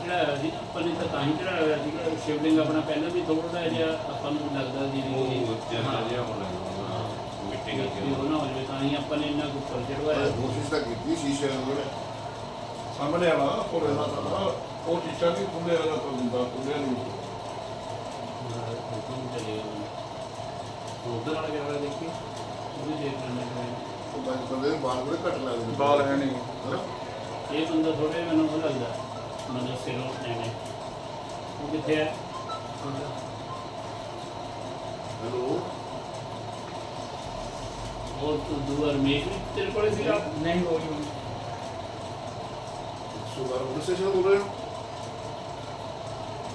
ਚੜਾਇਆ ਸੀ ਆਪਾਂ ਨੇ ਤਾਂ ਤਾਂ ਹੀ ਚੜਾਇਆ ਹੋਇਆ ਸੀਗਾ। ਸ਼ਿਵਲਿੰਗ ਆਪਣਾ ਪਹਿਲਾਂ ਵੀ ਥੋੜਾ ਜਿਹਾ ਆਪਾਂ ਨੂੰ ਲੱਗਦਾ ਸੀ ਵੀ ਉਹ ਜਿਹਾ ਹਾਂ, ਜਿਹਾ ਹੋਣਾ ਹਾਂ ਮਿੱਟੀ ਕਰਕੇ ਉਹ ਨਾ ਹੋ ਜਾਵੇ ਤਾਂ ਹੀ ਆਪਾਂ ਨੇ ਇੰਨਾ ਕੁ ਉੱਪਰ ਚੜਵਾਇਆ ਕੋਸ਼ਿਸ਼ ਤਾਂ ਕੀਤੀ ਸ਼ੀਸ਼ੇ ਨੂੰ ਸਾਹਮਣੇ ਵਾਲਾ ਕੋਲੇ ਦਾ ਸਾਹਮਣਾ ਉਹ ਚੀਜ਼ਾਂ ਵੀ ਖੁੱਲੇ ਵਾਲਾ ਤੋਂ ਦਿੰਦਾ ਖੁੱਲੇ ਨਹੀਂ। ਉਧਰ ਵਾਲਾ ਕੈਮਰਾ ਦੇਖੀ ਉਹ ਵੀ ਦੇਖ ਲੈਣਾ ਉਹ ਬੰਦ ਬਾਲ ਬੜੇ ਘੱਟ ਲੱਗਦੇ ਬਾਲ ਹੈ ਨਹੀਂ? ਇਹ ਬੰਦਾ ਥੋੜੇ ਮੈਨੂੰ ਉਹ ਲੱਗਦਾ ਮਤਲਬ ਸਿਰੋਂ ਐਵੇਂ ਉਹ ਕਿੱਥੇ ਹੈ ਹੈਲੋ ਉਹ ਤੂੰ ਦੂਆ ਰਮੇਸ਼ ਵੀ ਤੇਰੇ ਕੋਲੇ ਸੀਗਾ ਨਹੀਂ ਹੋ ਜੂ ਸੁਬਾਰ ਪੁਲਿਸ ਸਟੇਸ਼ਨ ਤੋਂ ਬੋਲ ਰਹੇ ਹੋ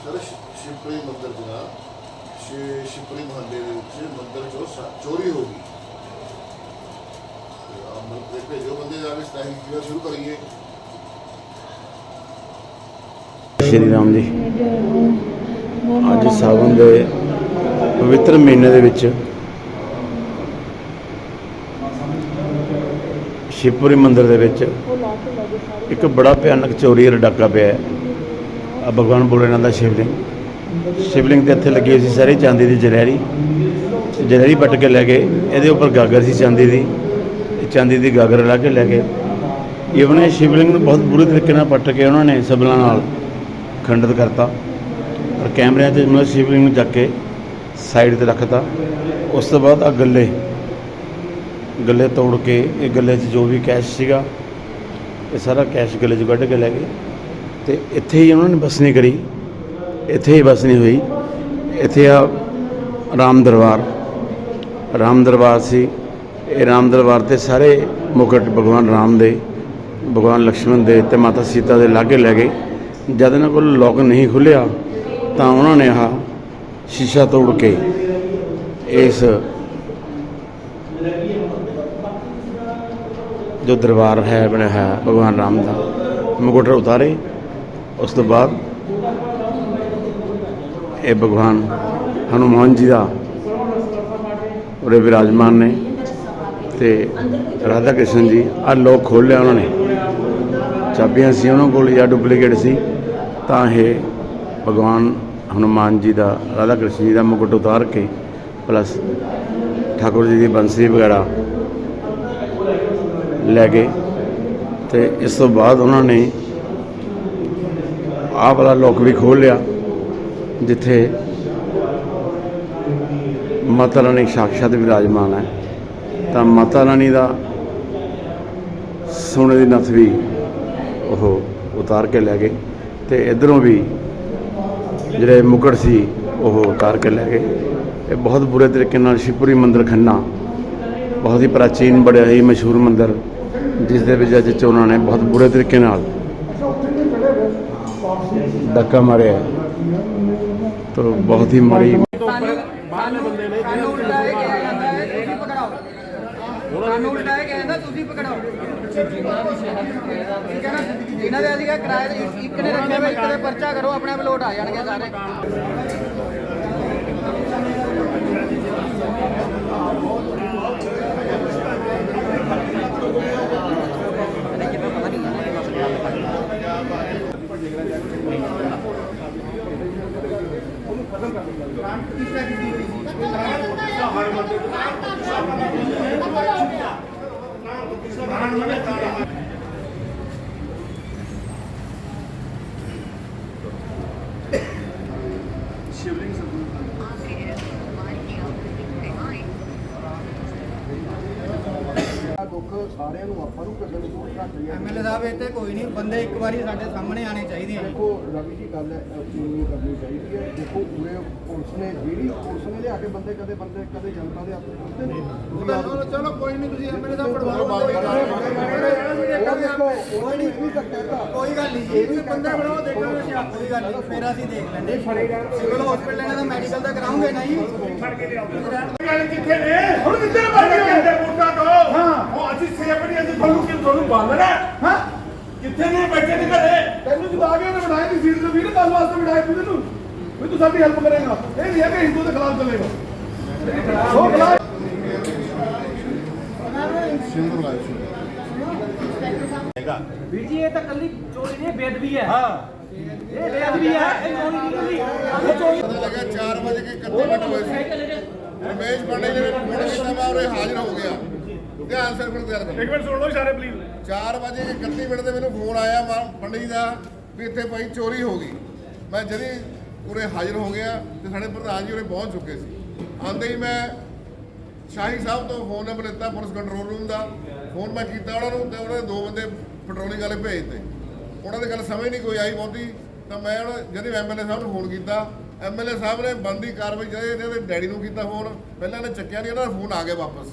ਸਰ ਸ਼ਿ- ਸ਼ਿਵਪੁਰੀ ਮੰਦਿਰ ਦਾ ਸ਼ਿ- ਸ਼ਿਵਪੁਰੀ ਮਹੱਲੇ ਦੇ ਵਿੱਚ ਮੰਦਿਰ ਚੋਂ ਸਾ- ਚੋਰੀ ਹੋ ਗਈ ਤੇ ਆਪ ਭੇਜੋ ਬੰਦੇ ਜਾ ਕੇ ਸਟਾਈਲ ਕਿਵੇਂ ਸ਼ੁਰੂ ਕਰੀਏ ਸ਼੍ਰੀ ਰਾਮ ਜੀ। ਅੱਜ ਸਾਵਨ ਦੇ ਪਵਿੱਤਰ ਮਹੀਨੇ ਦੇ ਵਿੱਚ ਸ਼ਿਵਪੁਰੀ ਮੰਦਿਰ ਦੇ ਵਿੱਚ ਇੱਕ ਬੜਾ ਭਿਆਨਕ ਚੋਰੀ ਦਾ ਡਾਕਾ ਪਿਆ ਹੈ। ਆ ਭਗਵਾਨ ਭੋਲੇਨਾਥ ਦਾ ਸ਼ਿਵਲਿੰਗ। ਸ਼ਿਵਲਿੰਗ ਦੇ ਇੱਥੇ ਲੱਗੀ ਹੋਈ ਸੀ ਸਾਰੀ ਚਾਂਦੀ ਦੀ ਜਲੈਰੀ ਜਲੈਰੀ ਪੱਟ ਕੇ ਲੈ ਗਏ। ਇਹਦੇ ਉੱਪਰ ਗਾਗਰ ਸੀ ਚਾਂਦੀ ਦੀ। ਇਹ ਚਾਂਦੀ ਦੀ ਗਾਗਰ ਲਾ ਕੇ ਲੈ ਗਏ। ਇਵਨ ਇਹ ਸ਼ਿਵਲਿੰਗ ਨੂੰ ਬਹੁਤ ਬੁਰੇ ਤਰੀਕੇ ਨਾਲ ਪੱਟ ਕੇ ਉਹਨਾਂ ਨੇ ਸਬਲਾਂ ਨਾਲ ਖੰਡਿਤ ਕਰਤਾ ਪਰ ਕੈਮਰਿਆਂ 'ਚ ਮਤਲਬ ਸ਼ਿਵਲਿੰਗ ਨੂੰ ਚੱਕ ਕੇ ਸਾਈਡ ਤੇ ਰੱਖਤਾ। ਉਸ ਤੋਂ ਬਾਅਦ ਆ ਗੱਲੇ ਗੱਲੇ ਤੋੜ ਕੇ ਇਹ ਗੱਲੇ 'ਚ ਜੋ ਵੀ ਕੈਸ਼ ਸੀਗਾ, ਇਹ ਸਾਰਾ ਕੈਸ਼ ਗੱਲੇ 'ਚ ਕੱਢ ਕੇ ਲੈ ਗਏ। ਤੇ ਇੱਥੇ ਹੀ ਉਹਨਾਂ ਨੇ ਬਸਣੀ ਕਰੀ। ਇੱਥੇ ਹੀ ਬਸਣੀ ਹੋਈ। ਇੱਥੇ ਆ ਰਾਮ ਦਰਬਾਰ। ਰਾਮ ਦਰਬਾਰ ਸੀ। ਇਹ ਰਾਮ ਦਰਬਾਰ ਤੇ ਸਾਰੇ ਮੁਕਟ ਭਗਵਾਨ ਰਾਮ ਦੇ, ਭਗਵਾਨ ਲਕਸ਼ਮਣ ਦੇ ਤੇ ਮਾਤਾ ਸੀਤਾ ਦੇ ਲਾਗੇ ਲੈ ਗਏ। ਜਦ ਇਹਨਾਂ ਕੋਲ ਲੋਕ ਨਹੀਂ ਖੁੱਲਿਆ ਤਾਂ ਉਹਨਾਂ ਨੇ ਆਹ ਸ਼ੀਸ਼ਾ ਤੋੜ ਕੇ ਇਸ ਜੋ ਦਰਬਾਰ ਹੈ, ਬਣਿਆ ਹੈ, ਭਗਵਾਨ ਰਾਮ ਦਾ ਮੁਕਟ ਉਤਾਰੇ। ਉਸ ਤੋਂ ਬਾਅਦ ਇਹ ਭਗਵਾਨ ਹਨੂਮਾਨ ਜੀ ਦਾ ਉਰੇ ਵਿਰਾਜਮਾਨ ਨੇ ਤੇ ਰਾਧਾ ਕ੍ਰਿਸ਼ਨ ਜੀ ਆ ਲੋਕ ਖੋਲ੍ਹ ਲਿਆ ਉਹਨਾਂ ਨੇ। ਚਾਬੀਆਂ ਸੀ ਉਹਨਾਂ ਕੋਲ ਜਾਂ ਡੁਪਲੀਕੇਟ ਸੀ। ਤਾਂ ਇਹ ਭਗਵਾਨ ਹਨੂਮਾਨ ਜੀ ਦਾ, ਰਾਧਾ ਕ੍ਰਿਸ਼ਨ ਜੀ ਦਾ ਮੁਕਟ ਉਤਾਰ ਕੇ ਪਲੱਸ ਠਾਕੁਰ ਜੀ ਦੀ ਬੰਸਰੀ ਵਗੈਰਾ ਲੈ ਗਏ। ਤੇ ਇਸ ਤੋਂ ਬਾਅਦ ਉਹਨਾਂ ਨੇ ਆਹ ਵਾਲਾ ਲੋਕ ਵੀ ਖੋਲ੍ਹ ਲਿਆ, ਜਿੱਥੇ ਮਾਤਾ ਰਾਣੀ ਸਾਕਸ਼ਾਤ ਵਿਰਾਜਮਾਨ ਹੈ। ਤਾਂ ਮਾਤਾ ਰਾਣੀ ਦਾ ਸੋਨੇ ਦੀ ਨਥ ਵੀ ਉਹ ਉਤਾਰ ਕੇ ਲੈ ਗਏ। ਤੇ ਇਧਰੋਂ ਵੀ ਜਿਹੜੇ ਮੁਕੜ ਸੀ, ਉਹ ਉਤਾਰ ਕੇ ਲੈ ਗਏ। ਇਹ ਬਹੁਤ ਬੁਰੇ ਤਰੀਕੇ ਨਾਲ ਸ਼ਿਵਪੁਰੀ ਮੰਦਿਰ ਖੰਨਾ, ਬਹੁਤ ਹੀ ਪ੍ਰਾਚੀਨ ਬੜਿਆ ਹੀ ਮਸ਼ਹੂਰ ਮੰਦਿਰ, ਜਿਸ ਦੇ ਵਿੱਚ ਅੱਜ ਚੋਰਾਂ ਨੇ ਬਹੁਤ ਬੁਰੇ ਤਰੀਕੇ ਨਾਲ ਧੱਕਾ ਮਾਰਿਆ। ਤਾਂ ਬਹੁਤ ਹੀ ਮਾੜੀ ਸਾਨੂੰ ਸਾਨੂੰ ਉਲਟਾ ਇਹ ਕਿਹਾ ਜਾਂਦਾ ਹੈ, ਤੁਸੀਂ ਪਕੜਾਓ। ਸਾਨੂੰ ਉਲਟਾ ਇਹ ਕਹਿੰਦਾ ਤੁਸੀਂ ਪਕੜਾਓ। ਇਹਨਾਂ ਦੇ ਅਸੀਂ ਕਿਹਾ ਕਿਰਾਏ ਤੇ ਇੱਕ ਨੇ ਰੱਖਿਆ ਵਾ ਇੱਕ ਦੇ ਪਰਚਾ ਕਰੋ, ਆਪਣੇ ਆਪ ਲੋਟ ਆ ਜਾਣਗੇ ਸਾਰੇ। ਐਮਐਲਏ ਸਾਹਿਬ ਇੱਥੇ ਕੋਈ ਨਹੀਂ ਬੰਦੇ ਇੱਕ ਵਾਰੀ ਸਾਡੇ ਸਾਹਮਣੇ ਆਣੇ ਚਾਹੀਦੇ ਆ। ਦੇਖੋ ਰਵੀ ਜੀ ਗੱਲ ਨਹੀਂ ਕਰਨੀ ਚਾਹੀਦੀ ਹੈ। ਦੇਖੋ ਪੂਰੇ ਪੁਲਿਸ ਨੇ ਜਿਹੜੀ ਪੁਲਿਸ ਨੇ ਲਿਆ ਕੇ ਬੰਦੇ ਕਦੇ ਬੰਦੇ ਕਦੇ ਜਨਤਾ ਦੇ ਹੱਥ ਦਿੱਤੇ ਨੇ। ਚਲੋ ਚਲੋ ਕੋਈ ਨਹੀਂ ਤੁਸੀਂ ਐਮਐਲਏ ਸਾਹਿਬ ਪੜਵਾਓ ਨਹੀਂ ਕੋਈ ਗੱਲ ਨਹੀਂ ਜੀ ਤੁਸੀਂ ਬੰਦੇ ਬਣਾਓ ਦੇਖਾਂਗੇ ਅਸੀਂ ਕੋਈ ਗੱਲ ਨਹੀਂ ਫੇਰ ਅਸੀਂ ਦੇਖ ਲੈਂਦੇ। ਸਿਵਲ ਹਸਪੀਟਲ ਇਹਨਾਂ ਦਾ ਮੈਡੀਕਲ ਤਾਂ ਕਰਾਉਂਗੇ ਨਾ ਜੀ ਗੱਲ ਕਿੱਥੇ ਨੇ? ਹੁਣ ਕਿੱਥੇ ਭੱਜ ਗਏ ਕਹਿੰਦੇ ਪੁੱਤਾਂ ਤੋਂ? ਹਾਂ। ਉਹ ਅਸੀਂ ਸੇਫਟੀ ਅਸੀਂ ਤੁਹਾਨੂੰ ਕਿ ਤੁਹਾਨੂੰ ਬਾਲਣਾ? ਹਾਂ। ਕਿੱਥੇ ਨੇ? ਬੈਠੇ ਨੇ ਘਰੇ। ਤੈਨੂੰ ਜਵਾ ਕੇ ਉਹਨੇ ਬਣਾਈ ਦੀ ਸੀਟ ਤੇ ਵੀਰ ਕੱਲ ਵਾਸਤੇ ਬਣਾਈ ਤੂੰ ਤੈਨੂੰ। ਵੀ ਤੂੰ ਸਾਡੀ ਹੈਲਪ ਕਰੇਗਾ। ਇਹ ਨਹੀਂ ਹੈ ਕਿ ਹਿੰਦੂ ਦੇ ਖਿਲਾਫ ਚੱਲੇਗਾ। ਉਹ ਖਿਲਾਫ? ਸਿੰਧੂ ਲਾਇਆ ਸੀ ਵੀਰ ਜੀ ਇਹ ਤਾਂ ਕੱਲੀ ਚੋਰੀ ਨਹੀਂ ਬੇਦਬੀ ਹੈ। ਹਾਂ। ਇਹ ਬੇਦਬੀ ਹੈ ਇਹ ਚੋਰੀ ਨਹੀਂ ਕੱਲੀ ਪਤਾ ਲੱਗਾ 4 ਵਜੇ ਕੇ 31 ਮਿੰਟ ਹੋਏ ਸੀ। ਰਮੇਸ਼ ਪਾਂਡੇ ਨੇ ਫੋਨ ਕੀਤਾ ਮੈਂ ਉਰੇ ਹਾਜ਼ਰ ਹੋ ਗਿਆ ਧਿਆਨ ਸਿਰ ਕੋਲ ਗੱਲ ਕਰ ਇੱਕ ਮਿੰਟ ਸੁਣ ਲਓ ਸਾਰੇ ਪਲੀਜ਼ 4 ਵਜੇ ਕੇ 31 ਮਿੰਟ ਤੇ ਮੈਨੂੰ ਫੋਨ ਆਇਆ ਵਾ- ਪੰਡਿਤ ਜੀ ਦਾ ਵੀ ਇੱਥੇ ਭਾਈ ਚੋਰੀ ਹੋ ਗਈ। ਮੈਂ ਜਦੀ ਉਰੇ ਹਾਜ਼ਰ ਹੋ ਗਿਆ ਤੇ ਸਾਡੇ ਪ੍ਰਧਾਨ ਜੀ ਉਰੇ ਪਹੁੰਚ ਚੁੱਕੇ ਸੀ। ਆਂਦੇ ਹੀ ਮੈਂ ਸ਼ਾਹੀ ਸਾਹਿਬ ਤੋਂ ਫੋਨ ਨੰਬਰ ਲਿੱਤਾ ਪੁਲਿਸ ਕੰਟਰੋਲ ਰੂਮ ਦਾ। ਫੋਨ ਮੈਂ ਕੀਤਾ ਉਹਨਾਂ ਨੂੰ ਤੇ ਉਹਨਾਂ ਦੇ ਦੋ ਬੰਦੇ ਪੈਟਰੋਲਿੰਗ ਵਾਲੇ ਭੇਜਤੇ ਉਹਨਾਂ ਦੀ ਗੱਲ ਸਮਝ ਨਹੀਂ ਕੋਈ ਆਈ ਬਹੁਤੀ। ਤਾਂ ਮੈਂ ਜਦ ਐਮਐਲਏ ਸਾਹਿਬ ਨੂੰ ਫੋਨ ਕੀਤਾ। ਐਮਐਲਏ ਸਾਹਿਬ ਨੇ ਬੰਦੀ ਕਾਰਵਾਈ ਜਿਹੜੇ ਇਹਦੇ ਦੇ ਡੈਡੀ ਨੂੰ ਕੀਤਾ ਫੋਨ। ਪਹਿਲਾਂ ਇਹਨੇ ਚੱਕਿਆ ਨਹੀਂ ਇਹਨਾਂ ਦਾ ਫੋਨ ਆ ਗਿਆ ਵਾਪਸ।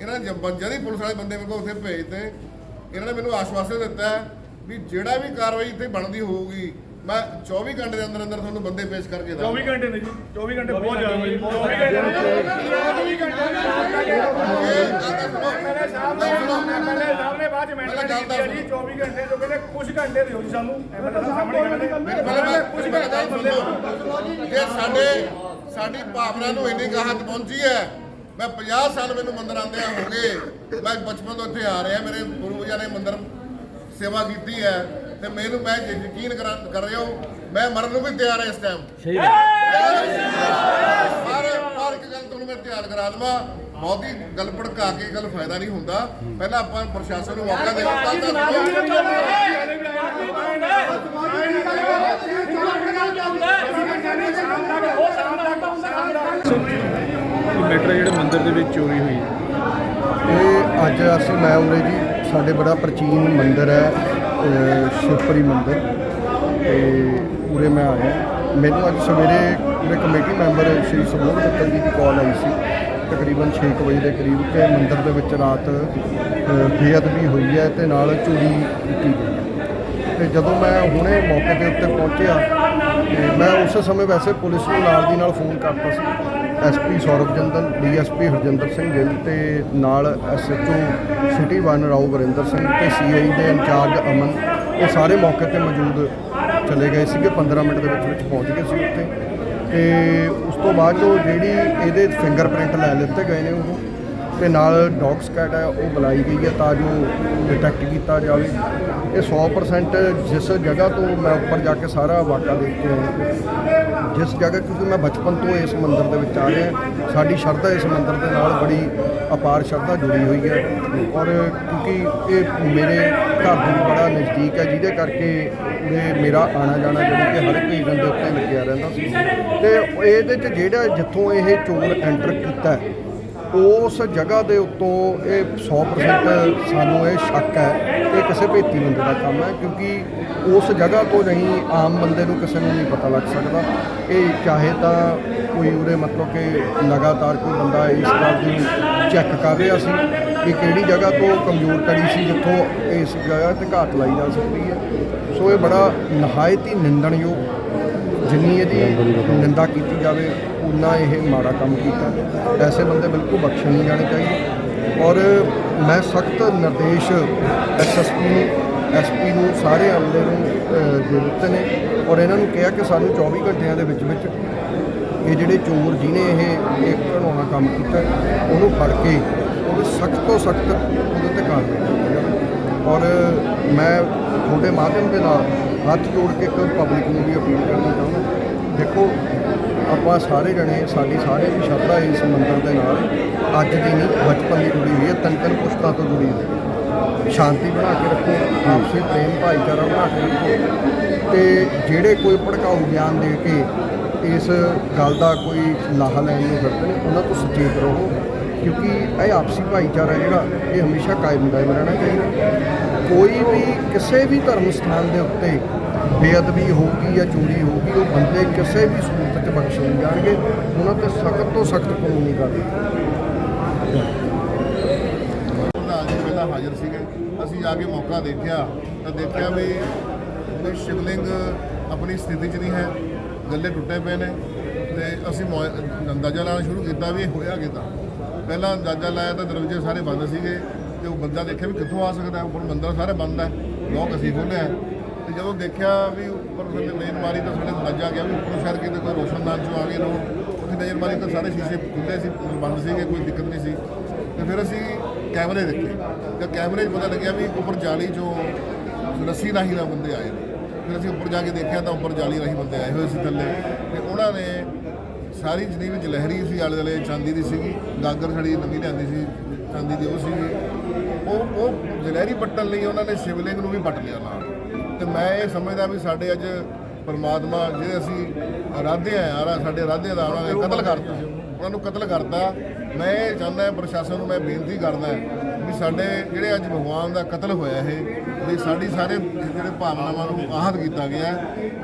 ਇਹਨਾਂ ਨੇ ਜਦ ਜਦ ਹੀ ਪੁਲਿਸ ਵਾਲੇ ਬੰਦੇ ਮੇਰੇ ਕੋਲ ਉੱਥੇ ਭੇਜਤੇ ਇਹਨਾਂ ਨੇ ਮੈਨੂੰ ਆਸ਼ਵਾਸਨ ਦਿੱਤਾ ਹੈ ਵੀ ਜਿਹੜਾ ਵੀ ਕਾਰਵਾਈ ਇੱਥੇ ਬਣਦੀ ਹੋਊਗੀ ਮੈਂ 24 ਘੰਟੇ ਦੇ ਅੰਦਰ ਅੰਦਰ ਤੁਹਾਨੂੰ ਬੰਦੇ ਪੇਸ਼ ਕਰਕੇ ਦਾਂ 24 ਘੰਟੇ ਨੇ ਜੀ। 24 ਘੰਟੇ ਬਹੁਤ ਜ਼ਿਆਦਾ ਜੀ। 24 ਘੰਟੇ ਐਮਐਲਏ ਸਾਹਿਬ ਨੇ ਬਾਅਦ ਚ ਮੈਂਟਲ ਕੀਤੀ ਹੈ ਜੀ 24 ਘੰਟੇ ਤੋਂ ਕਹਿੰਦੇ ਕੁਝ ਘੰਟੇ ਦਿਓ ਜੀ ਸਾਨੂੰ। ਐਮਐਲਏ ਸਾਹਿਬ ਸਾਹਮਣੇ ਕਹਿੰਦੇ ਕੁਝ ਘੰਟੇ ਬੰਦੇ ਕਿ ਸਾਡੇ ਸਾਡੀ ਭਾਵਨਾ ਨੂੰ ਇੰਨੀ ਕਾਹਤ ਪਹੁੰਚੀ ਹੈ। ਮੈਂ 50 ਸਾਲ ਮੈਨੂੰ ਮੰਦਰ ਆਉਂਦਿਆਂ ਹੋ ਗਏ ਮੈਂ ਬਚਪਨ ਤੋਂ ਇੱਥੇ ਆ ਰਿਹਾ। ਮੇਰੇ ਗੁਰੂ ਨੇ ਮੰਦਰ ਸੇਵਾ ਕੀਤੀ ਹੈ। ਤੇ ਮੈਨੂੰ ਮੈਂ ਜ- ਯਕੀਨ ਕਰਾਂ ਰਿਹਾ ਹਾਂ। ਮੈਂ ਮਰਨ ਨੂੰ ਵੀ ਤਿਆਰ ਹਾਂ ਇਸ ਟਾਈਮ ਸਹੀ ਪਰ ਪਰ ਇੱਕ ਗੱਲ ਤੁਹਾਨੂੰ ਮੈਂ ਧਿਆਨ ਕਰਾ ਦਵਾਂ। ਬਹੁਤੀ ਗੱਲ ਭੜਕਾ ਕੇ ਗੱਲ ਫਾਇਦਾ ਨਹੀਂ ਹੁੰਦਾ। ਪਹਿਲਾਂ ਆਪਾਂ ਪ੍ਰਸ਼ਾਸਨ ਨੂੰ ਮੌਕਾ ਦੇਣਾ ਤਾਂ ਮੈਟਰ ਜਿਹੜੇ ਮੰਦਿਰ ਦੇ ਵਿੱਚ ਚੋਰੀ ਹੋਈ। ਇਹ ਅੱਜ ਅਸੀਂ ਮੈਂ ਉਰੇ ਜੀ, ਸਾਡੇ ਬੜਾ ਪ੍ਰਾਚੀਨ ਮੰਦਿਰ ਹੈ ਸ਼ਿਵਪਰੀ ਸ਼ਿਵਪੁਰੀ ਮੰਦਿਰ। ਤੇ ਉਰੇ ਮੈਂ ਆਇਆ। ਮੈਨੂੰ ਅੱਜ ਸਵੇਰੇ ਉਰੇ ਕਮੇਟੀ ਮੈਂਬਰ ਸ਼੍ਰੀ ਸੁਬੋਧ ਮਿੱਤਲ ਜੀ ਦੀ ਕਾਲ ਆਈ ਸੀ, ਤਕਰੀਬਨ 6 ਵਜੇ ਦੇ ਕਰੀਬ ਕਿ ਮੰਦਿਰ ਦੇ ਵਿੱਚ ਰਾਤ ਬੇਅਦਬੀ ਹੋਈ ਹੈ ਤੇ ਨਾਲ ਚੋਰੀ ਕੀਤੀ ਗਈ ਹੈ। ਤੇ ਜਦੋਂ ਮੈਂ ਹੁਣੇ ਮੌਕੇ ਦੇ ਉੱਤੇ ਪਹੁੰਚਿਆ ਤੇ ਮੈਂ ਉਸ ਸਮੇਂ ਵੈਸੇ ਪੁਲਿਸ ਨੂੰ ਨਾਲ ਦੀ ਨਾਲ ਫੋਨ ਕਰਤਾ ਸੀ। ਐਸਪੀ ਸੌਰਵ ਜੰਦਲ ਡੀਐਸਪੀ ਹਰਜਿੰਦਰ ਸਿੰਘ ਗਿੱਲ ਤੇ ਨਾਲ SHO city one Rao Varinder Singh ਤੇ ਸੀਆਈ ਦੇ ਇੰਚਾਰਜ ਅਮਨ। ਇਹ ਸਾਰੇ ਮੌਕੇ ਤੇ ਮੌਜੂਦ ਚਲੇ ਗਏ ਸੀਗੇ 15 ਮਿੰਟ ਦੇ ਵਿੱਚ ਵਿੱਚ ਪਹੁੰਚ ਗਏ ਸੀ ਉੱਥੇ। ਤੇ ਉਸ ਤੋਂ ਬਾਅਦ ਉਹ ਜਿਹੜੀ ਇਹਦੇ ਫਿੰਗਰਪ੍ਰਿੰਟ ਲੈ ਲਿੱਤੇ ਗਏ ਨੇ ਉਹ ਤੇ ਨਾਲ ਡੌਗ ਸਕੈਟ ਹੈ, ਉਹ ਬੁਲਾਈ ਗਈ ਹੈ ਤਾਂ ਜੋ ਡਿਟੈਕਟ ਕੀਤਾ ਜਾਵੇ। ਇਹ 100% ਜਿਸ ਜਗ੍ਹਾ ਤੋਂ ਮੈਂ ਉੱਪਰ ਜਾ ਕੇ ਸਾਰਾ ਵਾਕਾ ਦੇਖ ਕੇ ਆਇਆ। ਜਿਸ ਜਗ੍ਹਾ, ਕਿਉਂਕਿ ਮੈਂ ਬਚਪਨ ਤੋਂ ਇਸ ਮੰਦਿਰ ਦੇ ਵਿੱਚ ਆ ਰਿਹਾ ਸਾਡੀ ਸ਼ਰਧਾ ਇਸ ਮੰਦਿਰ ਦੇ ਨਾਲ ਬੜੀ ਅਪਾਰ ਸ਼ਰਧਾ ਜੁੜੀ ਹੋਈ ਹੈ। ਔਰ ਕਿਉਂਕਿ ਇਹ ਮੇਰੇ ਘਰ ਦੇ ਬੜਾ ਨਜ਼ਦੀਕ ਹੈ, ਜਿਹਦੇ ਕਰਕੇ ਇਹ ਮੇਰਾ ਆਣਾ ਜਾਣਾ ਜਿਹੜਾ ਕਿ ਹਰ ਇੱਕ ਈਵੈਂਟ ਦੇ ਉੱਤੇ ਲੱਗਿਆ ਰਹਿੰਦਾ ਸੀ। ਤੇ ਇਹਦੇ 'ਚ ਜਿਹੜਾ ਜਿੱਥੋਂ ਇਹ ਚੋਰ ਐਂਟਰ ਕੀਤਾ ਉਸ ਜਗ੍ਹਾ ਦੇ ਉੱਤੋਂ ਇਹ 100% ਸਾਨੂੰ ਇਹ ਸ਼ੱਕ ਹੈ ਕਿ ਕਿਸੇ ਭੇਤੀ ਬੰਦੇ ਦਾ ਕੰਮ ਹੈ, ਕਿਉਂਕਿ ਉਸ ਜਗ੍ਹਾ ਤੋਂ ਨਹੀਂ ਆਮ ਬੰਦੇ ਨੂੰ ਕਿਸੇ ਨੂੰ ਨਹੀਂ ਪਤਾ ਲੱਗ ਸਕਦਾ। ਇਹ ਚਾਹੇ ਤਾਂ ਕੋਈ ਉਰੇ ਮਤਲਬ ਕਿ ਲਗਾਤਾਰ ਕੋਈ ਬੰਦਾ ਇਸ ਗੱਲ ਦੀ ਚੈੱਕ ਕਰ ਰਿਹਾ ਸੀ ਕਿ ਕਿਹੜੀ ਜਗ੍ਹਾ ਤੋਂ ਕਮਜ਼ੋਰ ਕੜੀ ਸੀ, ਜਿੱਥੋਂ ਇਸ ਜਗ੍ਹਾ ਤੇ ਘਾਟ ਲਾਈ ਜਾ ਸਕਦੀ ਹੈ। ਸੋ ਇਹ ਬੜਾ ਨਹਾਇਤ ਹੀ ਨਿੰਦਣਯੋਗ ਜਿੰਨੀ ਇਹਦੀ ਨਿੰਦਾ ਕੀਤੀ ਜਾਵੇ ਉਨਾ ਇਹ ਮਾੜਾ ਕੰਮ ਕੀਤਾ। ਐਸੇ ਬੰਦੇ ਬਿਲਕੁਲ ਬਖਸ਼ੇ ਨਹੀਂ ਜਾਣੇ ਚਾਹੀਦੇ। ਔਰ ਮੈਂ ਸਖਤ ਨਿਰਦੇਸ਼ ਐਸਐਸਪੀ ਨੂੰ ਐਸਪੀ ਨੂੰ ਸਾਰੇ ਅਮਲੇ ਨੂੰ ਦੇ ਦਿੱਤੇ ਨੇ। ਔਰ ਇਹਨਾਂ ਨੂੰ ਕਿਹਾ ਕਿ ਸਾਨੂੰ 24 ਘੰਟਿਆਂ ਦੇ ਵਿੱਚ ਵਿੱਚ ਇਹ ਜਿਹੜੇ ਚੋਰ ਜਿਹਨੇ ਇਹ ਇੱਕ ਘਣਾਉਣਾ ਕੰਮ ਕੀਤਾ, ਉਹਨੂੰ ਫੜ ਕੇ ਉਹਦੇ ਸਖਤ ਤੋਂ ਸਖਤ ਉਹਦੇ ਤੇ ਕਾਰਵਾਈ ਕੀਤੀ ਜਾਵੇ। ਔਰ ਮੈਂ ਤੁਹਾਡੇ ਮਾਧਿਅਮ ਦੇ ਨਾਲ ਹੱਥ ਜੋੜ ਕੇ ਇੱਕ ਪਬਲਿਕ ਨੂੰ ਵੀ ਅਪੀਲ ਕਰਨਾ ਚਾਹੁੰਦਾ। ਦੇਖੋ ਆਪਾਂ ਸਾਰੇ ਜਣੇ, ਸਾਡੀ ਸਾਰੇ ਦੀ ਸ਼ਰਧਾ ਇਸ ਮੰਦਰ ਦੇ ਨਾਲ ਅੱਜ ਦੀ ਨਹੀਂ, ਬਚਪਨ ਦੀ ਜੁੜੀ ਹੋਈ ਹੈ ਤਿੰਨ ਤਿੰਨ ਪੁਸ਼ਤਾਂ ਤੋਂ ਜੁੜੀ ਹੋਈ ਹੈ। ਸ਼ਾਂਤੀ ਬਣਾ ਕੇ ਰੱਖੋ, ਆਪਸੀ ਪ੍ਰੇਮ, ਭਾਈਚਾਰਾ ਬਣਾ ਕੇ ਰੱਖੋ। ਤੇ ਜਿਹੜੇ ਕੋਈ ਭੜਕਾਊ ਗਿਆਨ ਦੇ ਕੇ ਇਸ ਗੱਲ ਦਾ ਕੋਈ ਲਾਹਾ ਲੈਣ ਨੂੰ ਫਿਰਦੇ ਨੇ, ਉਹਨਾਂ ਤੋਂ ਸੁਚੇਤ ਰਹੋ, ਕਿਉਂਕਿ ਇਹ ਆਪਸੀ ਭਾਈਚਾਰਾ ਜਿਹੜਾ, ਇਹ ਹਮੇਸ਼ਾ ਕਾਇਮ ਕਾਇਮ ਰਹਿਣਾ ਚਾਹੀਦਾ। ਕੋਈ ਵੀ ਕਿਸੇ ਵੀ ਧਰਮ ਸਥਾਨ ਦੇ ਉੱਤੇ ਬੇਅਦਬੀ ਹੋਊਗੀ ਜਾਂ ਚੋਰੀ ਹੋਊਗੀ, ਉਹ ਬੰਦੇ ਕਿਸੇ ਵੀ ਸੂਰਤ 'ਚ ਬਖਸ਼ੇ ਨਹੀਂ ਜਾਣਗੇ ਉਹਨਾਂ ਤੇ ਸਖਤ ਤੋਂ ਸਖਤ ਕਾਨੂੰਨੀ ਕਾਰਵਾਈ ਪ੍ਰਧਾਨ ਜੀ ਪਹਿਲਾਂ ਹਾਜ਼ਰ ਸੀਗੇ। ਅਸੀਂ ਜਾ ਕੇ ਮੌਕਾ ਦੇਖਿਆ ਤਾਂ ਦੇਖਿਆ ਵੀ ਕੋਈ ਸ਼ਿਵਲਿੰਗ ਆਪਣੀ ਸਥਿਤੀ 'ਚ ਨਹੀਂ ਹੈ। ਗੱਲੇ ਟੁੱਟੇ ਪਏ ਨੇ ਤੇ ਅਸੀਂ ਅੰਦਾਜ਼ਾ ਲਾਉਣਾ ਸ਼ੁਰੂ ਕੀਤਾ ਵੀ ਇਹ ਹੋਇਆ ਕਿੱਦਾਂ। ਪਹਿਲਾਂ ਅੰਦਾਜ਼ਾ ਲਾਇਆ ਤਾਂ ਦਰਵਾਜ਼ੇ ਸਾਰੇ ਬੰਦ ਸੀਗੇ ਤੇ ਉਹ ਬੰਦਾ ਦੇਖਿਆ ਵੀ ਕਿੱਥੋਂ ਆ ਸਕਦਾ ਹੁਣ ਮੰਦਰ ਸਾਰੇ ਬੰਦ ਹੈ। ਲੋਕ ਅਸੀਂ ਖੋਲ੍ਹਿਆ ਤੇ ਜਦੋਂ ਦੇਖਿਆ ਵੀ ਉੱਪਰ ਥੱਲੇ ਮੇਨ ਮਾਰੀ ਤਾਂ ਸਾਡੇ ਅੰਦਾਜ਼ਾ ਗਿਆ, ਵੀ ਉੱਪਰੋਂ ਸ਼ਾਇਦ ਕਿਤੇ ਕੋਈ ਰੋਸ਼ਨਦਾਨ ਚੋਂ ਆ ਗਏ ਲੋਕ ਉੱਥੇ ਨਜ਼ਰ ਮਾਰੀ ਤਾਂ ਸਾਰੇ ਸ਼ੀਸ਼ੇ ਖੁੱਲੇ ਸੀ ਬੰਦ ਸੀਗੇ, ਕੋਈ ਦਿੱਕਤ ਨਹੀਂ ਸੀ। ਤੇ ਫਿਰ ਅਸੀਂ ਕੈਮਰੇ ਦੇਖੇ। ਤਾਂ ਕੈਮਰੇ 'ਚ ਪਤਾ ਲੱਗਿਆ ਵੀ ਉੱਪਰ ਜਾਲੀ 'ਚੋਂ ਰੱਸੀ ਰਾਹੀਂ ਨਾਲ ਬੰਦੇ ਆਏ ਨੇ। ਫਿਰ ਅਸੀਂ ਉੱਪਰ ਜਾ ਕੇ ਦੇਖਿਆ ਤਾਂ ਉੱਪਰ ਜਾਲੀ ਰਾਹੀਂ ਬੰਦੇ ਆਏ ਹੋਏ ਸੀ ਥੱਲੇ। ਤੇ ਉਹਨਾਂ ਨੇ ਸਾਰੀ ਜਿੰਨੀ ਵੀ ਜਲਹਿਰੀ ਸੀ, ਆਲੇ ਦੁਆਲੇ ਚਾਂਦੀ ਦੀ ਸੀਗੀ, ਗਾਗਰ ਖੜੀ ਨਵੀਂ ਲਿਆਂਦੀ ਸੀ, ਚਾਂਦੀ ਦੀ ਉਹ ਸੀਗੀ। ਉਹ ਉਹ ਜਲਹਿਰੀ ਪੱਟਣ ਲਈ ਉਹਨਾਂ ਨੇ ਸ਼ਿਵਲਿੰਗ ਨੂੰ ਵੀ ਪੱਟ ਲਿਆ ਨਾਲ। ਮੈਂ ਇਹ ਸਮਝਦਾ ਵੀ ਸਾਡੇ ਅੱਜ ਪਰਮਾਤਮਾ ਜਿਹੜੇ ਅਸੀਂ ਆਰਾਧੇ ਆ ਯਾਰ ਸਾਡੇ ਆਰਾਧੇ ਦਾ ਉਹਨਾਂ ਨੇ ਕਤਲ ਕਰਤਾ ਉਹਨਾਂ ਨੂੰ ਕਤਲ ਕਰਤਾ। ਮੈਂ ਇਹ ਚਾਹੁੰਦਾ ਪ੍ਰਸ਼ਾਸਨ ਨੂੰ ਮੈਂ ਬੇਨਤੀ ਕਰਦਾ ਵੀ ਸਾਡੇ ਜਿਹੜੇ ਅੱਜ ਭਗਵਾਨ ਦਾ ਕਤਲ ਹੋਇਆ ਇਹ, ਵੀ ਸਾਡੀ ਸਾਰੇ ਜਿਹੜੇ ਭਾਵਨਾਵਾਂ ਨੂੰ ਆਹਤ ਕੀਤਾ ਗਿਆ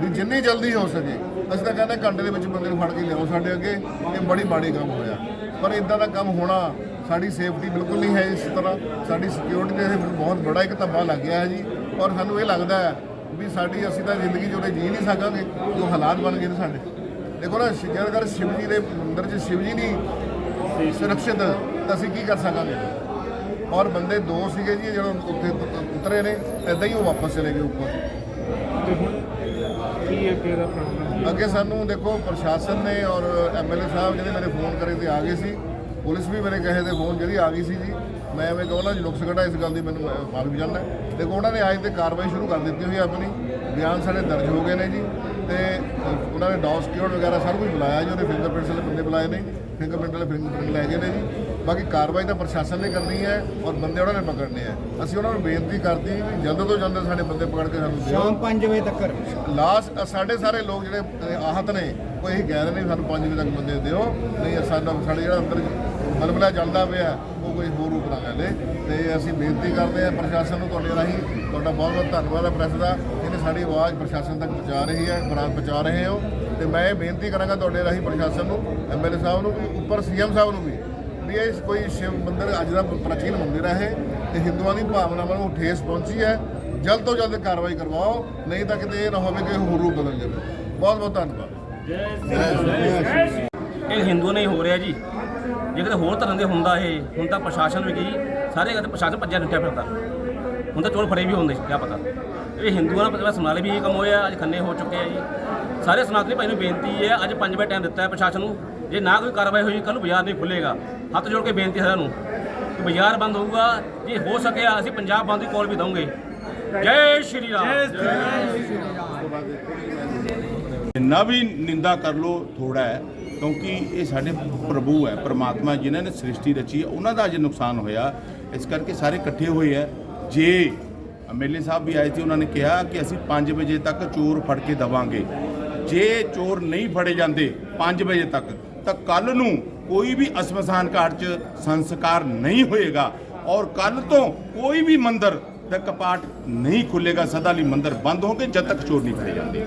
ਵੀ ਜਿੰਨੀ ਜਲਦੀ ਹੋ ਸਕੇ, ਅਸੀਂ ਤਾਂ ਕਹਿੰਦੇ ਘੰਟੇ ਦੇ ਵਿੱਚ ਬੰਦੇ ਨੂੰ ਫੜ ਕੇ ਲਿਆਓ ਸਾਡੇ ਅੱਗੇ, ਇਹ ਬੜੀ ਮਾੜੀ ਕੰਮ ਹੋਇਆ। ਪਰ ਇਦਾਂ ਦਾ ਕੰਮ ਹੋਣਾ ਸਾਡੀ ਸੇਫਟੀ ਬਿਲਕੁਲ ਨਹੀਂ ਹੈ ਇਸ ਤਰ੍ਹਾਂ। ਸਾਡੀ ਸਿਕਿਉਰਿਟੀ ਤੇ ਬਹੁਤ ਬੜਾ ਇੱਕ ਧੱਬਾ ਲੱਗ ਗਿਆ ਹੈ ਜੀ। ਔਰ ਸਾਨੂੰ ਇਹ ਲੱਗਦਾ ਹੈ ਵੀ ਸਾਡੀ ਅਸੀਂ ਤਾਂ ਜ਼ਿੰਦਗੀ ਜੋੜੇ ਜੀ ਨਹੀਂ ਸਕਾਂਗੇ ਜੋ ਹਾਲਾਤ ਬਣ ਗਏ ਨੇ ਸਾਡੇ। ਦੇਖੋ ਨਾ ਸ਼ਿ- ਜੇ ਅਗਰ ਸ਼ਿਵ ਜੀ ਦੇ ਮੰਦਿਰ 'ਚ ਸ਼ਿਵ ਜੀ ਨਹੀਂ ਸੁਰੱਖਿਅਤ ਤਾਂ ਅਸੀਂ ਕੀ ਕਰ ਸਕਾਂਗੇ? ਔਰ ਬੰਦੇ ਦੋ ਸੀਗੇ ਜੀ ਜਦੋਂ ਉੱਥੇ ਉਤਰੇ ਨੇ ਐਦਾਂ ਹੀ ਉਹ ਵਾਪਸ ਚਲੇ ਗਏ ਉੱਪਰ। ਕੀ ਅੱਗੇ ਦਾ ਪ੍ਰੋਗਰਾਮ? ਅੱਗੇ ਸਾਨੂੰ ਦੇਖੋ ਪ੍ਰਸ਼ਾਸਨ ਨੇ ਔਰ ਐਮਐਲਏ ਸਾਹਿਬ ਜਿਹੜੇ ਮੇਰੇ ਫੋਨ ਕਰੇ ਤੇ ਆ ਗਏ ਸੀ। ਪੁਲਿਸ ਵੀ ਮੇਰੇ ਕਹੇ ਤੇ ਫੋਨ ਜਿਹੜੀ ਆ ਗਈ ਸੀ ਜੀ। ਮੈਂ ਐਵੇਂ ਕਹਣਾ ਜੀ ਨੁਕਸ ਕੱਢਾ ਇਸ ਗੱਲ ਦੀ ਮੈਨੂੰ ਮਾਫੀ ਵੀ ਜਾਂਦਾ ਦੇਖੋ ਉਹਨਾਂ ਨੇ ਅੱਜ ਤੇ ਕਾਰਵਾਈ ਸ਼ੁਰੂ ਕਰ ਦਿੱਤੀ ਹੋਈ ਆਪਣੀ। ਬਿਆਨ ਸਾਡੇ ਦਰਜ ਹੋ ਗਏ ਨੇ ਜੀ। ਤੇ ਉਹਨਾਂ ਨੇ ਡੌਸ ਕਿਉਰ ਵਗੈਰਾ ਸਾਰਾ ਕੁਝ ਬੁਲਾਇਆ ਜੀ ਉਹਨੇ ਫਿੰਗਰਪ੍ਰਿੰਟਸ ਵਾਲੇ ਬੰਦੇ ਬੁਲਾਏ ਨੇ ਫਿੰਗਰਪ੍ਰਿੰਟ ਵਾਲੇ ਫਿੰਗਰਪ੍ਰਿੰਟ ਲੈ ਗਏ ਨੇ ਜੀ। ਬਾਕੀ ਕਾਰਵਾਈ ਤਾਂ ਪ੍ਰਸ਼ਾਸਨ ਨੇ ਕਰਨੀ ਹੈ ਔਰ ਬੰਦੇ ਉਹਨਾਂ ਨੇ ਪਕੜਨੇ ਆ ਅਸੀਂ ਉਹਨਾਂ ਨੂੰ ਬੇਨਤੀ ਕਰਦੀ ਵੀ ਜਲਦ ਤੋਂ ਜਲਦ ਸਾਡੇ ਬੰਦੇ ਪਕੜ ਕੇ ਸਾਨੂੰ ਦਿਓ। 5 ਵਜੇ ਤੱਕ ਲਾਸਟ ਸਾਡੇ ਸਾਰੇ ਲੋਕ ਜਿਹੜੇ ਆਹਤ ਨੇ ਕੋਈ ਇਹੀ ਕਹਿ ਰਹੇ ਨੇ ਵੀ ਸਾਨੂੰ 5 ਵਜੇ ਤੱਕ ਬੰਦੇ ਦਿਓ। ਨਹੀਂ ਸਾਡਾ ਸਾਡੇ ਜਿਹੜਾ ਅੰਦਰ ਮਲਬਲਾ ਚੱਲਦਾ ਪਿਆ ਉਹ ਕੋਈ ਹੋਰ ਰੂਪ ਨਾ ਲੈ ਤੇ ਅਸੀਂ ਬੇਨਤੀ ਕਰਦੇ ਹਾਂ ਪ੍ਰਸ਼ਾਸਨ ਨੂੰ ਤੁਹਾਡੇ ਰਾਹੀਂ ਤੁਹਾਡਾ ਬਹੁਤ ਬਹੁਤ ਧੰਨਵਾਦ ਹੈ ਪ੍ਰੈਸ ਦਾ ਇਹਨੇ ਸਾਡੀ ਆਵਾਜ਼ ਪ੍ਰਸ਼ਾਸਨ ਤੱਕ ਪਹੁੰਚਾ ਰਹੀ ਹੈ ਬਰਾਤ ਪਹੁੰਚਾ ਰਹੇ ਹੋ। ਤੇ ਮੈਂ ਇਹ ਬੇਨਤੀ ਕਰਾਂਗਾ ਤੁਹਾਡੇ ਰਾਹੀਂ ਪ੍ਰਸ਼ਾਸਨ ਨੂੰ ਐਮਐਲਏ ਸਾਹਿਬ ਨੂੰ ਵੀ ਉੱਪਰ ਸੀਐਮ ਸਾਹਿਬ ਨੂੰ ਵੀ ਵੀ ਇਹ ਕੋਈ ਸ਼ਿਵ ਮੰਦਿਰ ਅੱਜ ਦਾ ਪ੍ਰਾਚੀਨ ਮੰਦਿਰ ਹੈ ਇਹ ਤੇ ਹਿੰਦੂਆਂ ਦੀ ਭਾਵਨਾਵਾਂ ਨੂੰ ਠੇਸ ਪਹੁੰਚੀ ਹੈ। ਜਲਦ ਤੋਂ ਜਲਦ ਕਾਰਵਾਈ ਕਰਵਾਓ ਨਹੀਂ ਤਾਂ ਕਿਤੇ ਇਹ ਨਾ ਹੋਵੇ ਕਿ ਹੋਰ ਰੂਪ ਬਦਲ ਜਾਵੇ। ਬਹੁਤ ਬਹੁਤ ਧੰਨਵਾਦ। ਇਹ ਹਿੰਦੂ ਨਹੀਂ ਹੋ ਰਿਹਾ ਜੀ। ਜੇ ਕਿਤੇ ਹੋਰ ਧਰਮ ਦੇ ਹੁੰਦਾ ਇਹ ਹੁਣ ਤਾਂ ਪ੍ਰਸ਼ਾਸਨ ਵੀ ਗਈ ਸਾਰੇ ਕਿਤੇ ਪ੍ਰਸ਼ਾਸਨ ਭੱਜਿਆ ਨੱਠਿਆ ਫਿਰਦਾ। ਹੁਣ ਤਾਂ ਚੋਰ ਫੜੇ ਵੀ ਹੁੰਦੇ ਕੀ ਪਤਾ। ਇਹ ਹਿੰਦੂਆਂ ਨਾਲ ਸਮਨਾਲੇ ਵੀ ਇਹ ਕੰਮ ਹੋਇਆ ਅੱਜ ਖੰਨੇ ਹੋ ਚੁੱਕੇ ਆ ਜੀ। ਸਾਰੇ ਸਨਾਤਨੀ ਭਾਈ ਨੂੰ ਬੇਨਤੀ ਹੈ ਅੱਜ 5 ਵਜੇ ਟਾਈਮ ਦਿੱਤਾ ਹੈ ਪ੍ਰਸ਼ਾਸਨ ਨੂੰ। ਜੇ ਨਾ ਕੋਈ ਕਾਰਵਾਈ ਹੋਈ ਕੱਲ ਨੂੰ ਬਾਜ਼ਾਰ ਨਹੀਂ ਖੁੱਲੇਗਾ ਹੱਥ ਜੋੜ ਕੇ ਬੇਨਤੀ ਹੈ ਸਾਨੂੰ ਕਿ ਬਾਜ਼ਾਰ ਬੰਦ ਹੋਊਗਾ। ਜੇ ਹੋ ਸਕਿਆ ਅਸੀਂ ਪੰਜਾਬ ਬੰਦ ਦੀ ਕਾਲ ਵੀ ਦਵਾਂਗੇ ਜੈ ਸ਼੍ਰੀ ਰਾਮ। ਜਿੰਨਾ ਵੀ ਨਿੰਦਾ ਕਰ ਲੋ ਥੋੜਾ ਹੈ। ਕਿਉਂਕਿ ਇਹ ਸਾਡੇ ਪ੍ਰਭੂ ਹੈ, ਪ੍ਰਮਾਤਮਾ ਜਿਨ੍ਹਾਂ ਨੇ ਸ੍ਰਿਸ਼ਟੀ ਰਚੀ ਹੈ, ਉਹਨਾਂ ਦਾ ਅੱਜ ਨੁਕਸਾਨ ਹੋਇਆ। ਇਸ ਕਰਕੇ ਸਾਰੇ ਇਕੱਠੇ ਹੋਏ ਹੈ। ਜੇ ਐਮਐਲਏ ਸਾਹਿਬ ਵੀ ਆਏ ਸੀ, ਉਹਨਾਂ ਨੇ ਕਿਹਾ ਕਿ ਅਸੀਂ 5 ਵਜੇ ਤੱਕ ਚੋਰ ਫੜ ਕੇ ਦਵਾਂਗੇ। ਜੇ ਚੋਰ ਨਹੀਂ ਫੜੇ ਜਾਂਦੇ 5 ਵਜੇ ਤੱਕ, ਤਾਂ ਕੱਲ ਨੂੰ ਕੋਈ ਵੀ ਅਸਮਸਾਨ ਘਾਟ 'ਚ ਸੰਸਕਾਰ ਨਹੀਂ ਹੋਏਗਾ ਔਰ ਕੱਲ ਤੋਂ ਕੋਈ ਵੀ ਮੰਦਰ ਦਾ ਕਪਾਟ ਨਹੀਂ ਖੁੱਲੇਗਾ ਸਦਾ ਲਈ ਮੰਦਰ ਬੰਦ ਹੋਣਗੇ ਜਦ ਤੱਕ ਚੋਰ ਨਹੀਂ ਫੜੇ ਜਾਂਦੇ।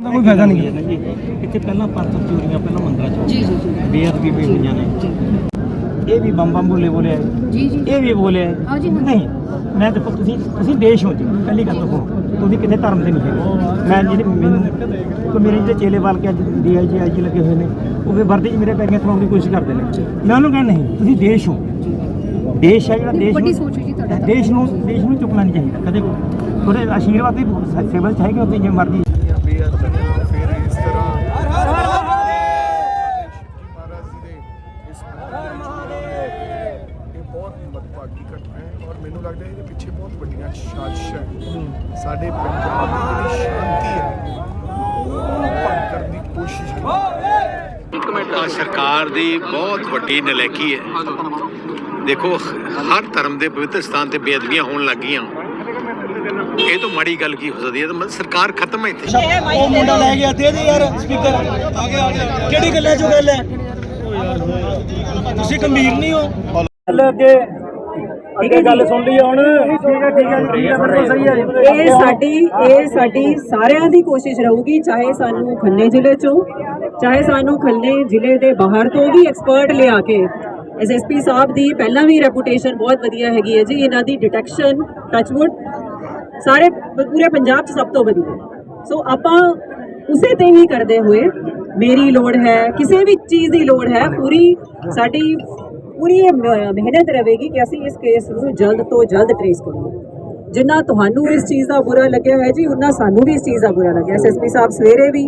ਕੋਈ ਫਾਇਦਾ ਨਹੀਂ ਹੈ। ਜੀ ਇੱਥੇ ਪਹਿਲਾਂ ਪਰਤਨ ਚੋਰੀਆਂ ਪਹਿਲਾਂ ਮੰਦਰਾਂ ਚ ਜੀ ਜੀ ਬੇਅਦਬੀ ਵੀ ਹੋਈਆਂ ਨੇ। ਇਹ ਵੀ ਬੰਮ ਬੰਮ ਬੋਲੇ ਬੋਲੇ ਜੀ ਜੀ। ਇਹ ਵੀ ਬੋਲੇ ਹਾਂ ਜੀ ਨਹੀਂ ਮੈਂ ਦੇਖੋ ਤੁਸੀਂ ਤੁਸੀਂ ਦੇਸ਼ ਹੋ ਜੀ। ਪਹਿਲੀ ਗੱਲ ਦੇਖੋ ਤੁਸੀਂ ਕਿਤੇ ਧਰਮ ਦੇ ਨਹੀਂ ਹੈਗੇ। ਮੈਂ ਜਿਹੜੇ ਮੈਨੂੰ ਮੇਰੇ ਜਿਹੜੇ ਚੇਲੇ ਵਾਲ ਕੇ ਅੱਜ ਡੀਆਈਜੀ ਆਈਜੀ ਲੱਗੇ ਹੋਏ ਨੇ। ਉਹ ਵੀ ਵਰਦੀ 'ਚ ਮੇਰੇ ਪੈਰੀਆਂ ਥਲਾਉਣ ਦੀ ਕੋਸ਼ਿਸ਼ ਕਰਦੇ ਨੇ। ਮੈਂ ਉਹਨੂੰ ਕਹਿੰਦਾ ਨਹੀਂ ਤੁਸੀਂ ਦੇਸ਼ ਹੋ। ਦੇਸ਼ ਹੈ ਜਿਹੜਾ ਦੇਸ਼ ਵੱਡੀ ਨੂੰ- ਸੋਚ ਹੈ ਜੀ ਤੁਹਾਡਾ ਤਾਂ। ਦੇਸ਼ ਨੂੰ ਦੇਸ਼ ਨੂੰ ਚੁੱਕਣਾ ਨਹੀਂ ਚਾਹੀਦਾ। ਕਦੇ ਥੋੜੇ ਆਸ਼ੀਰਵਾਦ ਦੀ ਸੇਵਲ ਚਾਹੀਏ ਉੱਤੇ ਜਿਵੇਂ ਮਰਜ਼ੀ ਫਿਰ ਇਸ ਤਰ੍ਹਾਂ ਮਹਾਰਾਜ ਜੀ ਦੇ ਇਸ ਮੰਦਿਰ ਦੇ ਵਿੱਚ ਇਹ ਬਹੁਤ ਮਦਭਾਗੀ ਘਟਨਾ ਹੈ ਔਰ ਮੈਨੂੰ ਲੱਗਦਾ ਹੈ ਇਹਦੇ ਪਿੱਛੇ ਬਹੁਤ ਵੱਡੀਆਂ ਸਾਜ਼ਿਸ਼ਾਂ ਹੈ ਸਾਡੇ ਪੰਜਾਬ ਦੀ ਜਿਹੜੀ ਸ਼ਾਂਤੀ ਹੈ ਉਹ ਭੰਗ ਕਰਨ ਦੀ ਕੋਸ਼ਿਸ਼ ਕੀਤੀ ਦੀ ਬਹੁਤ ਵੱਡੀ ਨਲਾਇਕੀ ਹੈ। ਦੇਖੋ ਹਰ ਧਰਮ ਦੇ ਪਵਿੱਤਰ ਸਥਾਨ ਤੇ ਬੇਅਦਬੀਆਂ ਹੋਣ ਲੱਗੀਆਂ ਇਹ ਤਾਂ ਮਾੜੀ ਗੱਲ ਕੀ ਹੋ ਸਕਦੀ ਹੈ? ਇਹ ਤਾਂ ਮਤਲਬ ਸਰਕਾਰ ਖਤਮ ਹੈ ਇੱਥੇ। ਉਹ ਮੁੰਡਾ ਲੈ ਗਿਆ ਦੇ ਦੇ ਯਾਰ ਸਪੀਕਰ ਕਿਹੜੀ ਗੱਲਾਂ ਚੋਂ ਗੱਲ ਹੈ? ਤੁਸੀਂ ਗੰਭੀਰ ਨਹੀਂ ਹੋ। ਅੱਗੇ ਅੱਗੇ ਗੱਲ ਸੁਣ ਲਈ ਹੁਣ। ਠੀਕ ਹੈ ਠੀਕ ਹੈ ਠੀਕ ਹੈ ਬਿਲਕੁਲ ਸਹੀ ਹੈ ਇਹ ਸਾਡੀ ਇਹ ਸਾਡੀ ਸਾਰਿਆਂ ਦੀ ਕੋਸ਼ਿਸ਼ ਰਹੂਗੀ ਚਾਹੇ ਸਾਨੂੰ ਖੰਨੇ ਜ਼ਿਲ੍ਹੇ ਚੋਂ ਚਾਹੇ ਸਾਨੂੰ ਖੰਨੇ ਜ਼ਿਲ੍ਹੇ ਦੇ ਬਾਹਰ ਤੋਂ ਵੀ ਐਕਸਪਰਟ ਲਿਆ ਕੇ ਐਸਐਸਪੀ ਸਾਹਿਬ ਦੀ ਪਹਿਲਾਂ ਵੀ ਰੈਪੂਟੇਸ਼ਨ ਬਹੁਤ ਵਧੀਆ ਹੈਗੀ ਹੈ ਜੀ ਇਹਨਾਂ ਦੀ ਡਿਟੈਕਸ਼ਨ ਟੱਚਵੁੱਡ ਸਾਰੇ ਪੂਰੇ ਪੰਜਾਬ 'ਚ ਸਭ ਤੋਂ ਵਧੀਆ। ਸੋ ਆਪਾਂ ਉਸੇ ਤੇ ਹੀ ਕਰਦੇ ਹੋਏ ਮੇਰੀ ਲੋੜ ਹੈ ਕਿਸੇ ਵੀ ਚੀਜ਼ ਦੀ ਲੋੜ ਹੈ ਪੂਰੀ ਸਾਡੀ ਪੂਰੀ ਇਹ ਮਿਹਨਤ ਰਹੇਗੀ ਕਿ ਅਸੀਂ ਇਸ ਕੇਸ ਨੂੰ ਜਲਦ ਤੋਂ ਜਲਦ ਟ੍ਰੇਸ ਕਰੀਏ ਜਿੰਨਾ ਤੁਹਾਨੂੰ ਇਸ ਚੀਜ਼ ਦਾ ਬੁਰਾ ਲੱਗਿਆ ਹੈ ਜੀ ਉਹਨਾਂ ਸਾਨੂੰ ਵੀ ਇਸ ਚੀਜ਼ ਦਾ ਬੁਰਾ ਲੱਗਿਆ। ਐਸਐਸਪੀ ਸਾਹਿਬ ਸਵੇਰੇ ਵੀ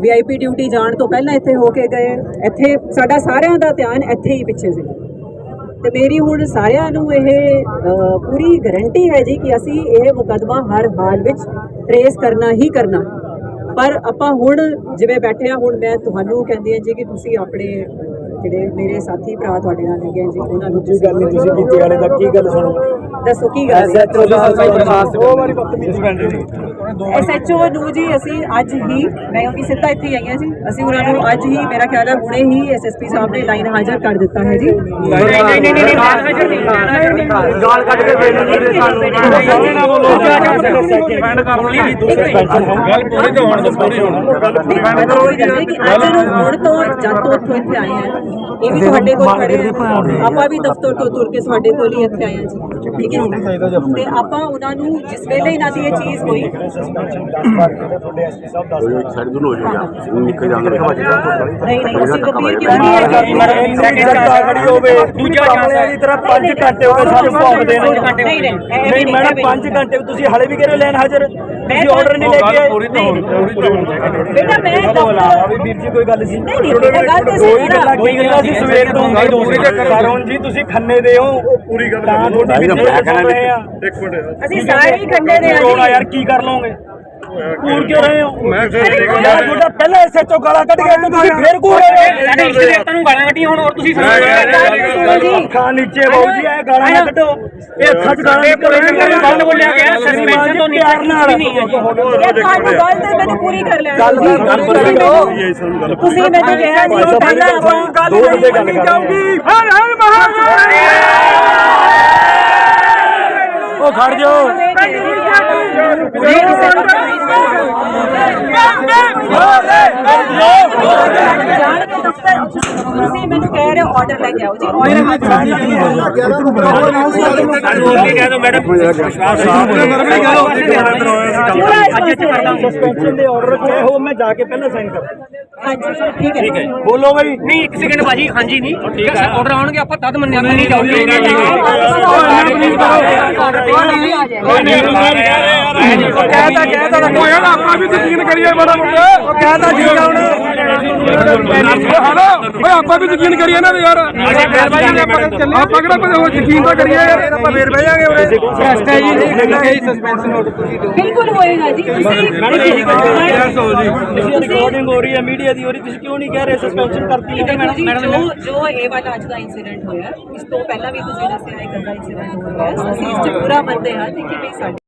ਵੀਆਈਪੀ ਡਿਊਟੀ ਜਾਣ ਤੋਂ ਪਹਿਲਾਂ ਇੱਥੇ ਹੋ ਕੇ ਗਏ। ਇੱਥੇ ਸਾਡਾ ਸਾਰਿਆਂ ਦਾ ਧਿਆਨ ਇੱਥੇ ਹੀ ਪਿੱਛੇ ਸੀ। ਤੇ ਮੇਰੀ ਹੁਣ ਸਾਰਿਆਂ ਨੂੰ ਇਹ ਪੂਰੀ ਗਾਰੰਟੀ ਹੈ ਜੀ ਕਿ ਅਸੀਂ ਇਹ ਮੁਕਦਮਾ ਹਰ ਹਾਲ ਵਿੱਚ ਟਰੇਸ ਕਰਨਾ ਹੀ ਕਰਨਾ। ਪਰ ਆਪਾਂ ਹੁਣ ਜਿਵੇਂ ਬੈਠੇ ਆ ਹੁਣ ਮੈਂ ਤੁਹਾਨੂੰ ਕਹਿੰਦੀ ਹਾਂ ਜੀ ਕਿ ਤੁਸੀਂ ਆਪਣੇ ਜਿਹੜੇ ਮੇਰੇ ਸਾਥੀ ਭਰਾ ਤੁਹਾਡੇ ਨਾਲ ਹੈਗੇ ਆ ਜੀ ਉਹਨਾਂ ਨੂੰ ਜੀ ਗੱਲ ਨਹੀਂ ਤੁਸੀਂ ਕੀਤੀ ਵਾਲੇ ਦਾ ਕੀ ਗੱਲ ਸੁਣੋ? ਦੱਸੋ ਕੀ ਗੱਲ ਹੈ? ਐਸਐਚਓ ਸਾਹਿਬ ਭਾਈ ਪ੍ਰਕਾਸ਼ ਉਹ ਵਾਲੀ ਬਦਤਮੀਜ਼ੀ ਕਰਦੇ ਨੇ ਐਸਐਚਓ ਨੂੰ ਜੀ ਅਸੀਂ ਅੱਜ ਹੀ ਮੈਂ ਉਹਦੀ ਸਿੱਧਾ ਇੱਥੇ ਹੀ ਆਈਆਂ ਜੀ ਅਸੀਂ ਉਹਨਾਂ ਨੂੰ ਅੱਜ ਹੀ ਮੇਰਾ ਖਿਆਲ ਹੈ ਹੁਣੇ ਹੀ ਐਸਐਸਪੀ ਸਾਹਿਬ ਨੇ ਲਾਈਨ ਹਾਜ਼ਰ ਕਰ ਦਿੱਤਾ ਹੈ ਜੀ ਗਾਲ ਕੱਢ ਕੇ ਫੇਰ ਸਾਨੂੰ ਨਾ ਕਰਨ ਲਈ ਦੂਸਰੇ ਗੱਲ ਪੂਰੀ ਤੇ ਹੋਣ ਦੋ ਪੂਰੀ ਹੋਣ ਮੈਂ ਤਾਂ ਉਹੀ ਅੱਜ ਨੂੰ ਹੁਣ ਤੋਂ ਜਦ ਤੋਂ ਇੱਥੇ ਆਏ ਆ ਇਹ ਵੀ ਤੁਹਾਡੇ ਕੋਲ ਖੜੇ ਆ ਆਪਾਂ ਵੀ ਦਫ਼ਤਰ ਤੋਂ ਤੁਰ ਕੇ ਤੁਹਾਡੇ ਕੋਲ ਹੀ ਇੱਥੇ ਆਏ ਆ ਜੀ ਠੀਕ ਹੈ ਤੇ ਆਪਾਂ ਉਹਨਾਂ ਨੂੰ ਜਿਸ ਵੇਲੇ ਇਹਨਾਂ ਦੀ ਇਹ ਚੀਜ਼ ਹੋਈ ਸਸਪੈਂਸ਼ਨ 10 ਵਾਰ ਕਿਤੇ ਤੁਹਾਡੇ ਐਸਪੀ ਸਾਹਿਬ ਦੱਸ ਰਹੇ ਸਾਡੇ ਦੂਰ ਹੋ ਜਾਏਗਾ ਨਿੱਕੇ ਜਾਂਦੇ ਨਹੀਂ ਨਹੀਂ ਅਸੀਂ ਗੰਭੀਰ ਕਿਉਂ ਨਹੀਂ ਹੈਗੇ ਸੈਕਿੰਡ ਖੜੀ ਹੋਵੇ ਦੂਜਾ ਚਾਂਸ ਦੀ ਤਰ੍ਹਾਂ 5 ਘੰਟੇ ਹੋ ਗਏ ਸਾਨੂੰ ਭੌਂਕਦੇ ਨੇ ਨਹੀਂ ਨਹੀਂ ਮੈਡਮ 5 ਘੰਟੇ ਤੁਸੀਂ ਹਲੇ ਵੀ ਕਿਹੜੇ ਲੈਣ ਹਾਜ਼ਰ ਤੁਸੀਂ ਆਰਡਰ ਨਹੀਂ ਲੈ ਕੇ ਆਏ ਬੇਟਾ ਮੈਂ ਬੋਲਾ ਵੀ ਵੀਰ ਜੀ ਕੋਈ ਗੱਲ ਸੀ ਨਹੀਂ ਨਹੀਂ ਬੇਟਾ ਗੱਲ ਤੇ ਗੱਲਾਂ ਗੱਲਾਂ ਸਵੇਰ ਤੋਂ ਕਰੋਨ ਜੀ ਤੁਸੀਂ ਖੰਨੇ ਦੇ ਹੋ ਪੂਰੀ ਗੱਲ ਤਾਂ ਤੁਹਾਡੀ ਵੀ ਸੁਣ ਰਹੇ ਆ। ਇੱਕ ਮਿੰਟ। ਅਸੀਂ ਸਾਰੇ ਹੀ ਖੰਡੇ ਦੇ ਆ ਕਰੋਨਾ ਜੀ ਯਾਰ ਕੀ ਕਰ ਲਓਗੇ? ਕੂੜ ਕਿਉਂ ਰਹੇ ਹੋ? ਮੈਂ ਯਾਰ ਤੁਹਾਡਾ ਪਹਿਲਾਂ ਐਸਐਚਓ ਗਾਲਾਂ ਕੱਢ ਗਿਆ ਤੇ ਤੁਸੀਂ ਫੇਰ ਕੂੜ ਰਹੇ ਹੋ? ਸਾਡੇ ਦੇਵਤਾਂ ਨੂੰ ਗਾਲਾਂ ਕੱਢੀਆਂ ਹੁਣ ਹੋਰ ਤੁਸੀਂ ਸੁਣੋ। ਜੀ। ਅੱਖਾਂ ਨੀਚੇ ਬਾਊ ਜੀ ਇਹ ਗਾਲਾਂ ਨਾ ਕੱਢੋ। ਇਹ ਅੱਖਾਂ 'ਚ ਗਾਲਾਂ ਨਿਕਲ ਬੰਦ ਬੋਲਿਆ ਗਿਆ ਸਸਪੈਂਸ਼ਨ ਤੋਂ ਪਿਆਰ ਨਾਲ ਨਹੀਂ ਹੈ ਜੀ ਇਹ ਤੁਹਾਨੂੰ ਗੱਲ ਤੇ ਮੈਨੂੰ ਪੂਰੀ ਕਰ ਲੈਣ ਗੱਲ ਦਿਓ ਕਰ ਜੀ। ਪਰ ਤੁਸੀਂ ਮੈਨੂੰ- ਕਿਹਾ ਜੀ ਕਿ ਪਹਿਲਾਂ ਆਪਾਂ ਗੱਲ ਨਹੀਂ ਜਾਊਗੀ। ਹਰ ਹਰ ਉਹ ਖੜ ਜਾਓ। ਤੁਸੀਂ ਮੈਨੂੰ ਕਹਿ ਰਹੇ ਹੋ ਆਰਡਰ ਲੈ ਕੇ ਆਓ ਜੀ ਆਰਡਰ ਕਹਿ ਦੋ ਮੈਡਮ ਸਸਪੈਂਸ਼ਨ ਦੇ ਆਰਡਰ ਰੱਖੇ ਹੋ ਮੈਂ ਜਾ ਕੇ ਪਹਿਲਾਂ ਸਾਈਨ ਕਰ ਹਾਂਜੀ ਠੀਕ ਹੈ ਬੋਲੋ ਬਈ ਨਹੀਂ ਇੱਕ ਸੈਕਿੰਡ ਭਾਜੀ ਹਾਂਜੀ ਨਹੀਂ ਠੀਕ ਹੈ ਆਰਡਰ ਆਉਣਗੇ ਆਪਾਂ ਤਦ ਮੰਨਿਆ ਨਹੀਂ ਜਾਊਗੇ ਯਾਰ ਆਪਾਂ ਵੀ ਯਕੀਨ ਕਰੀਏ ਬੜਾ ਮੁੰਡਾ ਉਹ ਕਹਿਤਾ ਠੀਕ ਆ ਹੁਣ ਹਲੋ ਓਏ ਆਪਾਂ ਵੀ ਯਕੀਨ ਕਰੀਏ ਨਾ ਯਾਰ ਆਪਾਂ ਕਿਹੜਾ ਕੋਈ ਹੋਰ ਯਕੀਨ ਤਾਂ ਕਰੀਏ ਯਾਰ ਆਪਾਂ ਫੇਰ ਬਹਿ ਜਾਾਂਗੇ ਉਰੇ ਭ੍ਰਸ਼ਟਾ ਜੀ। ਨੇ ਸਸਪੈਂਸ਼ਨ ਆਰਡਰ ਤੁਸੀਂ ਦਿਓ ਬਿਲਕੁਲ ਹੋਏਗਾ ਜੀ। ਤੁਸੀਂ ਰਿਕਾਰਡਿੰਗ ਹੋ ਰਹੀ ਹੈ ਮੀਡੀਆ ਦੀ ਹੋ ਰਹੀ ਤੁਸੀਂ ਕਿਉਂ ਨਹੀਂ ਕਹਿ ਰਹੇ ਸਸਪੈਂਸ਼ਨ ਕਰਤੀ ਹੈ? ਜੋ ਇਹ ਵਾਲਾ ਅੱਜ ਦਾ ਇਨਸੀਡੈਂਟ ਹੋਇਆ ਇਸ ਤੋਂ ਪਹਿਲਾਂ ਵੀ ਤੁਸੀਂ ਦੱਸਿਆ ਇੱਕ ਅੱਧਾ ਇਨਸੀਡੈਂਟ ਹੋਇਆ। ਅਸੀਂ ਇਸ 'ਚ ਪੂਰਾ ਮੰਨਦੇ ਹਾਂ ਕਿ ਵੀ ਸਾਡੇ